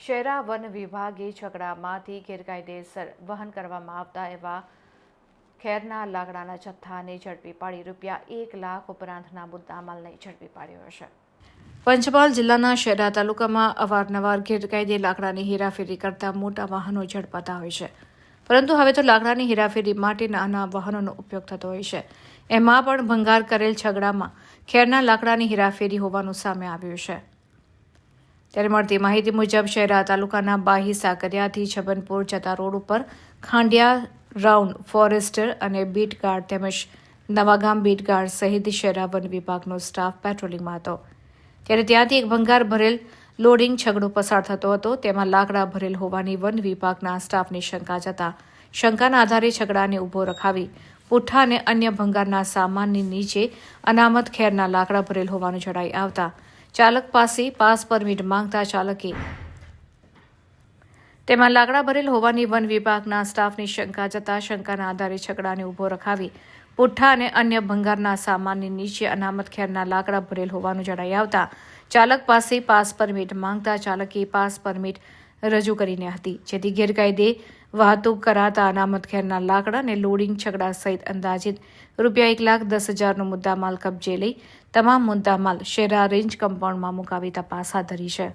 શેરા one વિભાગે છકડામાંથી ગેરકાયદેસર વહન કરવામાં આવતા એવા ખેરના લાકડાના જથ્થાને ઝડપી પાડી રૂપિયા એક લાખ ઉપરાંતના મુદ્દામાલને ઝડપી પાડ્યો છે પંચમહાલ જિલ્લાના શેરા તાલુકામાં અવારનવાર ગેરકાયદે લાકડાની હેરાફેરી કરતા મોટા વાહનો ઝડપાતા હોય છે. પરંતુ હવે તો લાકડાની હેરાફેરી માટે નાના વાહનોનો ઉપયોગ થતો હોય છે. એમાં પણ ભંગાર કરેલ છગડામાં ખેરના લાકડાની હેરાફેરી હોવાનું સામે આવ્યું છે. ત્યારે મળતી માહિતી મુજબ શહેરા તાલુકાના બાહી સાકરિયાથી છબનપુર જતા રોડ ઉપર ખાંડિયા રાઉન્ડ ફોરેસ્ટર અને બીટ ગાર્ડ તેમજ નવાગામ બીટ ગાર્ડ સહિત શહેરા વન વિભાગનો સ્ટાફ પેટ્રોલિંગમાં હતો. ત્યારે ત્યાંથી એક ભંગાર ભરેલ લોડિંગ છગડો પસાર થતો હતો, તેમાં લાકડા ભરેલ હોવાની વન વિભાગના સ્ટાફની શંકા જતા શંકાના આધારે છગડાને ઊભો રખાવી, પુઠ્ઠા અને અન્ય ભંગારના સામાનની નીચે અનામત ખેરના લાકડા ભરેલ હોવાનું જણાઈ આવતા, ચાલક પાસે પાસ પરમિટ માંગતા ચાલકે તેમાં લાકડા ભરેલ હોવાની વન વિભાગના સ્ટાફની શંકા જતા શંકાના આધારે છકડાને ઊભો રખાવી પુઠ્ઠા અને અન્ય ભંગારના સામાનની નીચે અનામત ખેરના લાકડા ભરેલ હોવાનું જણાઈ આવતા ચાલક પાસે પાસ પરમિટ માંગતા ચાલકે પાસ પરમિટ રજૂ કરીને હતી, જેથી ગેરકાયદે વાહતુક કરાતા અનામત ખેરના લાકડા અને લોડિંગ છકડા સહિત અંદાજિત રૂપિયા એક લાખ દસ હજારનો મુદ્દામાલ કબજે લઈ તમામ મુદ્દામાલ શેરા રેન્જ કમ્પાઉન્ડમાં મુકાવી તપાસ હાથ ધરી છે.